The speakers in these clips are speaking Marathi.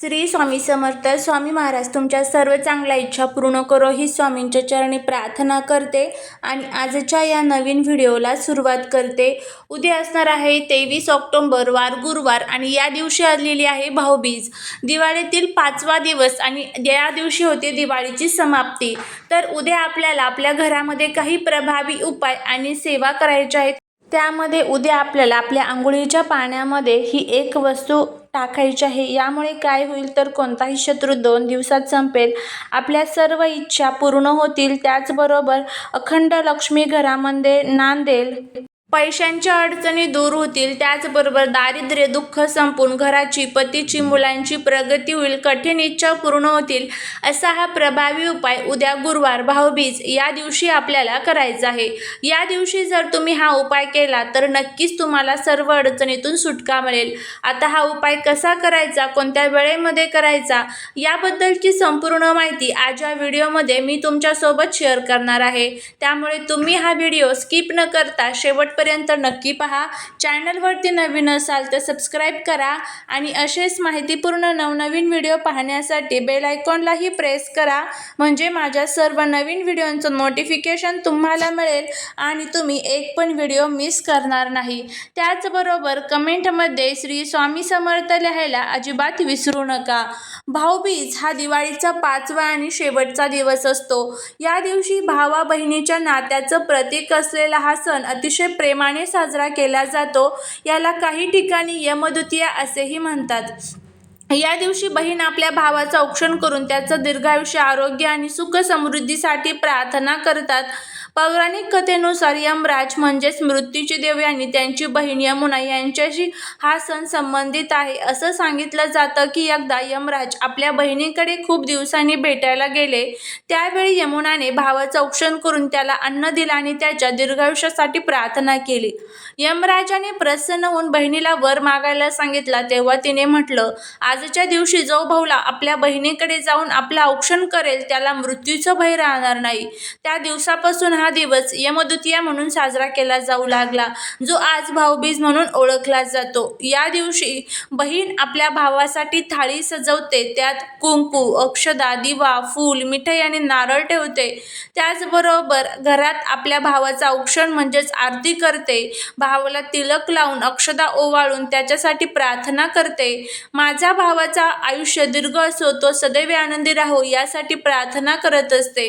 श्री स्वामी समर्थ स्वामी महाराज तुमच्या सर्व चांगल्या इच्छा पूर्ण करो ही स्वामींच्या चरणी प्रार्थना करते आणि आजच्या या नवीन व्हिडिओला सुरुवात करते. उद्या असणार आहे तेवीस ऑक्टोंबर वार गुरुवार आणि या दिवशी आलेली आहे भाऊबीज. दिवाळीतील पाचवा दिवस आणि या दिवशी होते दिवाळीची समाप्ती. तर उद्या आपल्याला आपल्या घरामध्ये काही प्रभावी उपाय आणि सेवा करायच्या आहेत. त्यामध्ये उद्या आपल्याला आपल्या आंघोळीच्या पाण्यामध्ये ही एक वस्तू टाकायचे आहे. यामुळे काय होईल तर कोणताही शत्रू दोन दिवसात संपेल. आपल्या सर्व इच्छा पूर्ण होतील. त्याचबरोबर अखंड लक्ष्मी घरामध्ये नांदेल. पैशांच्या अडचणी दूर होतील त्याचबरोबर दारिद्र्य दुःख संपून घराची पतीची मुलांची प्रगती होईल कठीण इच्छा पूर्ण होतील असा हा प्रभावी उपाय उद्या गुरुवार भाऊबीज या दिवशी आपल्याला करायचा आहे. या दिवशी जर तुम्ही हा उपाय केला तर नक्कीच तुम्हाला सर्व अडचणीतून सुटका मिळेल. आता हा उपाय कसा करायचा कोणत्या वेळेमध्ये करायचा याबद्दलची संपूर्ण माहिती आज या व्हिडिओमध्ये मी तुमच्यासोबत शेअर करणार आहे. त्यामुळे तुम्ही हा व्हिडिओ स्किप न करता शेवट शेवटपर्यंत नक्की पहा. चॅनलवरती नवीन असाल तर सबस्क्राईब करा आणि असेच माहितीपूर्ण नवनवीन व्हिडिओ पाहण्यासाठी बेल आयकॉनलाही प्रेस करा. म्हणजे माझ्या सर्व नवीन व्हिडिओंचं नोटिफिकेशन तुम्हाला मिळेल आणि तुम्ही एक पण व्हिडिओ मिस करणार नाही. त्याचबरोबर कमेंटमध्ये श्री स्वामी समर्थ लिहायला अजिबात विसरू नका. भाऊबीज हा दिवाळीचा पाचवा आणि शेवटचा दिवस असतो. या दिवशी भावा बहिणीच्या नात्याचं प्रतीक असलेला हा सण अतिशय प्रेमाने साजरा केला जातो. याला काही ठिकाणी यमद्वितीया असेही म्हणतात. या दिवशी बहीण आपल्या भावाचं औक्षण करून त्याचं दीर्घायुष्य आरोग्य आणि सुख समृद्धीसाठी प्रार्थना करतात. पौराणिक कथेनुसार यमराज म्हणजेच मृत्यूची देव आणि त्यांची बहीण यमुना यांच्याशी हा सण संबंधित आहे. असं सांगितलं जातं की एकदा यमराज आपल्या बहिणीकडे खूप दिवसांनी भेटायला गेले. त्यावेळी यमुनाने भावाचं औक्षण करून त्याला अन्न दिलं आणि त्याच्या दीर्घायुष्यासाठी प्रार्थना केली. यमराजाने प्रसन्न होऊन बहिणीला वर मागायला सांगितला. तेव्हा तिने म्हटलं आजच्या दिवशी जो भाऊला आपल्या बहिणीकडे जाऊन आपलं औक्षण करेल त्याला मृत्यूचं भय राहणार नाही. त्या दिवसापासून हा दिवस यमदुतिया म्हणून साजरा केला जाऊ लागला जो आज भाऊबीज म्हणून ओळखला जातो. या दिवशी बहीण आपल्या भावासाठी थाळी सजवते त्यात कुंकू अक्षदा दिवा फूल मिठाई आणि नारळ ठेवते. त्याचबरोबर घरात आपल्या भावाचा औक्षण म्हणजेच आरती करते. भावाला तिलक लावून अक्षदा ओवाळून त्याच्यासाठी प्रार्थना करते. माझ्या भावाचा आयुष्य दीर्घ असो तो सदैव आनंदी राहो यासाठी प्रार्थना करत असते.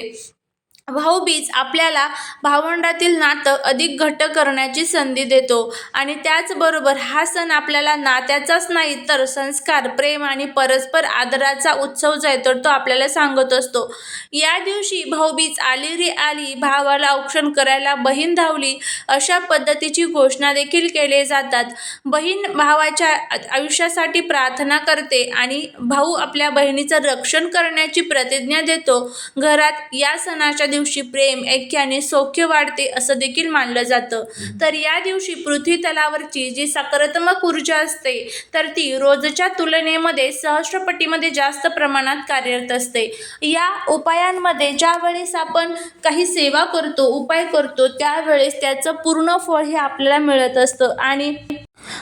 भाऊबीज आपल्याला भावंडातील नातं अधिक घट्ट करण्याची संधी देतो. आणि त्याचबरोबर हा सण आपल्याला नात्याचाच नाही तर संस्कार प्रेम आणि परस्पर आदराचा उत्सव जो आहे तर तो आपल्याला सांगत असतो. या दिवशी भाऊबीज आली रे आली भावाला औक्षण करायला बहीण धावली अशा पद्धतीची घोषणा देखील केले जातात. बहीण भावाच्या आयुष्यासाठी प्रार्थना करते आणि भाऊ आपल्या बहिणीचं रक्षण करण्याची प्रतिज्ञा देतो. घरात या सणाच्या दिवशी दिवशी प्रेम ऐक्याने सौख्य वाढते असं देखील मानलं जातं. तर या दिवशी पृथ्वी तलावरची जी सकारात्मक ऊर्जा असते तर ती रोजच्या तुलनेमध्ये सहस्रपटीमध्ये जास्त प्रमाणात कार्यरत असते. या उपायांमध्ये ज्या वेळेस आपण काही सेवा करतो उपाय करतो त्यावेळेस त्याचं पूर्ण फळ हे आपल्याला मिळत असतं आणि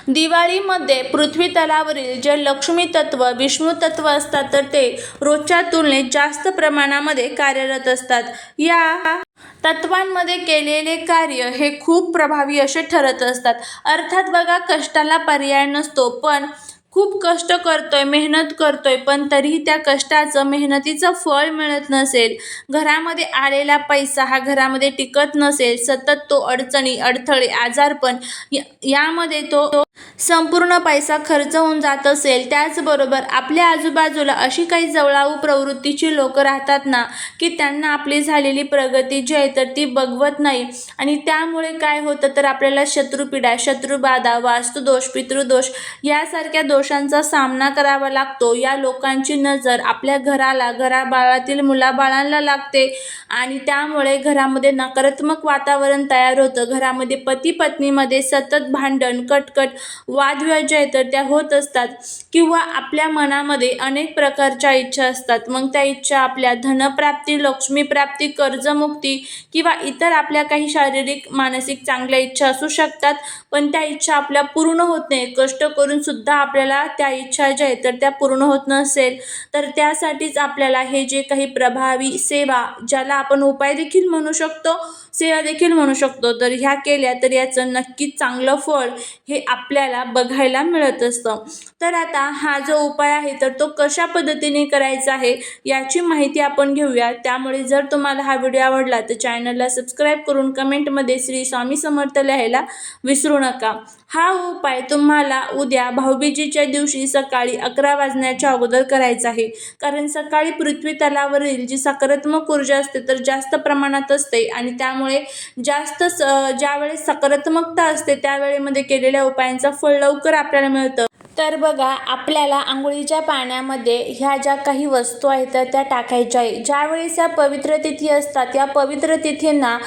दिवाळीमध्ये पृथ्वी तलावरील जे लक्ष्मी तत्व विष्णू तत्व असतात तर ते रोजच्या तुलनेत जास्त प्रमाणामध्ये कार्यरत असतात. या तत्वांमध्ये केलेले कार्य हे खूप प्रभावी असे ठरत असतात. अर्थात बघा कष्टाला पर्याय नसतो पण खूप कष्ट करतोय मेहनत करतोय पण तरीही त्या कष्टाचं मेहनतीचं फळ मिळत नसेल. घरामध्ये आलेला पैसा हा घरामध्ये टिकत नसेल सतत तो अडचणी अडथळे आजारपण या- यामध्ये तो तो संपूर्ण पैसा खर्च होऊन जात असेल. त्याचबरोबर आपल्या आजूबाजूला अशी काही जवळाऊ प्रवृत्तीची लोक राहतात ना की त्यांना आपली झालेली प्रगती जी आहे तर ती बघवत नाही. आणि त्यामुळे काय होतं तर आपल्याला शत्रुपीडा शत्रुबाधा वास्तुदोष पितृदोष यासारख्या दोष दोषांचा सामना करावा लागतो. या लोकांची नजर आपल्या घराला घराबाळातील मुलाबाळांना लागते आणि त्यामुळे घरामध्ये नकारात्मक वातावरण तयार होतं. घरामध्ये पती पत्नीमध्ये सतत भांडण कटकट वादविवाद तर त्या होत असतात किंवा आपल्या मनामध्ये अनेक प्रकारच्या इच्छा असतात. मग त्या इच्छा आपल्या धनप्राप्ती लक्ष्मीप्राप्ती कर्जमुक्ती किंवा इतर आपल्या काही शारीरिक मानसिक चांगल्या इच्छा असू शकतात. पण त्या इच्छा आपल्या पूर्ण होत नाही. कष्ट करून सुद्धा आपल्याला आपल्याला त्या इच्छा ज्या आहेत तर त्या पूर्ण होत नसेल तर त्यासाठीच आपल्याला हे जे काही प्रभावी सेवा ज्याला आपण उपाय देखील म्हणू शकतो सेवा देखील म्हणू शकतो तर ह्या केल्या तर याचं नक्कीच चांगलं फळ हे आपल्याला बघायला मिळत असतं. तर आता हा जो उपाय आहे तर तो कशा पद्धतीने करायचा आहे याची माहिती आपण घेऊया. त्यामुळे जर तुम्हाला हा व्हिडिओ आवडला तर चॅनलला सबस्क्राईब करून कमेंटमध्ये श्री स्वामी समर्थ लिहायला विसरू नका. हा उपाय तुम्हाला उद्या भाऊबीजीच्या दिवशी सकाळी अकरा वाजण्याच्या अगोदर करायचा आहे. कारण सकाळी पृथ्वी तलावरील जी सकारात्मक ऊर्जा असते तर जास्त प्रमाणात असते. आणि त्यामुळे जास्त स ज्यावेळेस सकारात्मकता असते त्यावेळेमध्ये केलेल्या उपायांचा फळ लवकर आपल्याला मिळतं. तर बघा आपल्याला आंघोळीच्या पाण्यामध्ये ह्या ज्या काही वस्तू आहेत त्या टाकायच्या आहे. ज्यावेळेस या पवित्र तिथी असतात या पवित्र तिथींना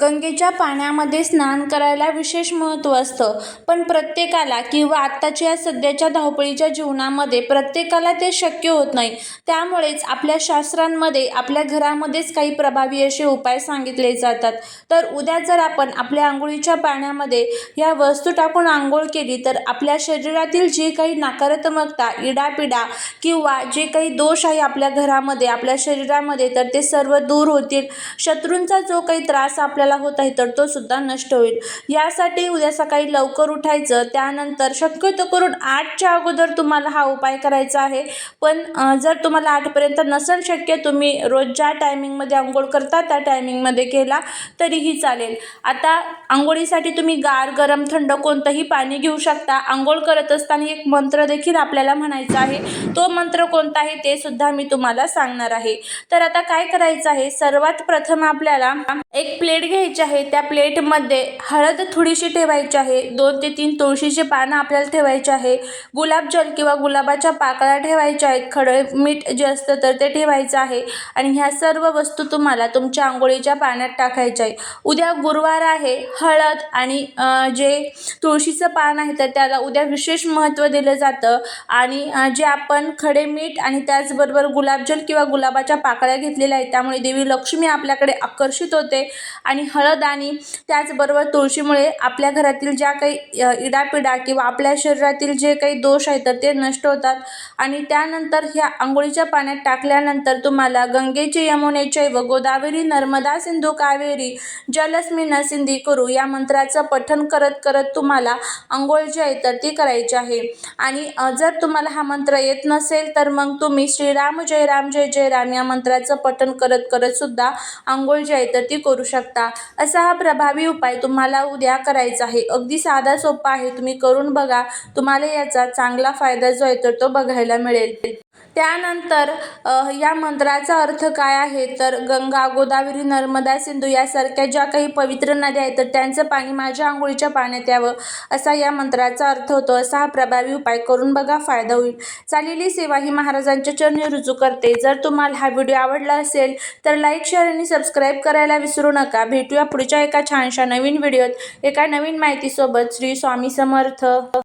गंगेच्या पाण्यामध्ये स्नान करायला विशेष महत्त्व असतं. पण प्रत्येकाला किंवा आत्ताच्या या सध्याच्या धावपळीच्या जीवनामध्ये प्रत्येकाला ते शक्य होत नाही. त्यामुळेच आपल्या शास्त्रांमध्ये आपल्या घरामध्येच काही प्रभावी असे उपाय सांगितले जातात. तर उद्या जर आपण आपल्या आंघोळीच्या पाण्यामध्ये ह्या वस्तू टाकून आंघोळ केली तर आपल्या शरीरातील जी काही नकारात्मकता इडापिडा किंवा जे काही दोष आहे आपल्या घरामध्ये आपल्या शरीरामध्ये तर ते सर्व दूर होतील. शत्रूंचा जो काही त्रास आपल्याला होत आहे तर तो सुद्धा नष्ट होईल. यासाठी उद्या सकाळी लवकर उठायचं त्यानंतर शक्यतो करून आठच्या अगोदर तुम्हाला हा उपाय करायचा आहे. पण जर तुम्हाला आठपर्यंत नसेल शक्य तुम्ही रोज ज्या टायमिंगमध्ये आंघोळ करता त्या टायमिंगमध्ये केला तरीही चालेल. आता आंघोळीसाठी तुम्ही गार गरम थंड कोणतंही पाणी घेऊ शकता. आंघोळ करत असताना एक मंत्र देखील आपल्याला म्हणायचा आहे. तो मंत्र कोणता आहे ते सुद्धा मी तुम्हाला सांगणार आहे. तर आता काय करायचं आहे? सर्वात प्रथम आपल्याला एक प्लेट घ्यायची आहे. त्या प्लेटमध्ये हळद थोडीशी ठेवायची आहे. दोन ते तीन तुळशीचे पानं आपल्याला ठेवायचे आहे. गुलाबजल किंवा गुलाबाच्या पाकळ्या ठेवायच्या आहेत. खडे मीठ जे असतं तर ते ठेवायचं आहे. आणि ह्या सर्व वस्तू तुम्हाला तुमच्या आंघोळीच्या पाण्यात टाकायच्या आहे उद्या गुरुवार आहे. हळद आणि जे तुळशीचं पान आहे तर त्याला उद्या विशेष महत्त्व दिलं जातं. आणि जे आपण खडे मीठ आणि त्याचबरोबर गुलाबजल किंवा गुलाबाच्या पाकळ्या घेतलेल्या आहेत त्यामुळे देवी लक्ष्मी आपल्याकडे आकर्षित होते. आणि हळद आणि त्याचबरोबर तुळशीमुळे आपल्या घरातील ज्या काही इडापिडा किंवा आपल्या शरीरातील जे काही दोष आहेत तर ते नष्ट होतात. आणि त्यानंतर ह्या आंघोळीच्या पाण्यात टाकल्यानंतर तुम्हाला गंगेचे यमुनेचे व गोदावरी नर्मदा सिंधू कावेरी जलस्मी सिंधी करू या मंत्राचं पठण करत करत तुम्हाला आंघोळ जी आहे तर ती करायची आहे. आणि जर तुम्हाला हा मंत्र येत नसेल तर मग तुम्ही श्रीराम जय राम जय जय राम या मंत्राचं पठण करत करत सुद्धा आंघोळ जी आहे तर ती करू शकता. असा हा प्रभावी उपाय तुम्हाला उद्या करायचा आहे. अगदी साधा सोपा आहे. तुम्ही करून बघा. तुम्हाला याचा चांगला फायदा जो आहे तर तो बघायला मिळेल. त्यानंतर या मंत्राचा अर्थ काय आहे? तर गंगा गोदावरी नर्मदा सिंधू यासारख्या ज्या काही पवित्र नद्या आहेत तर त्यांचं पाणी माझ्या आंघोळीच्या पाण्यात यावं असा या मंत्राचा अर्थ होतो. असा हा प्रभावी उपाय करून बघा फायदा होईल. चालेली सेवा ही महाराजांच्या चरणी रुजू करते. जर तुम्हाला हा व्हिडिओ आवडला असेल तर लाईक शेअर आणि सबस्क्राईब करायला विसरू नका. भेटूया पुढच्या एका छानशा नवीन व्हिडिओत. एका नवीन माहितीसोबत श्री स्वामी समर्थ.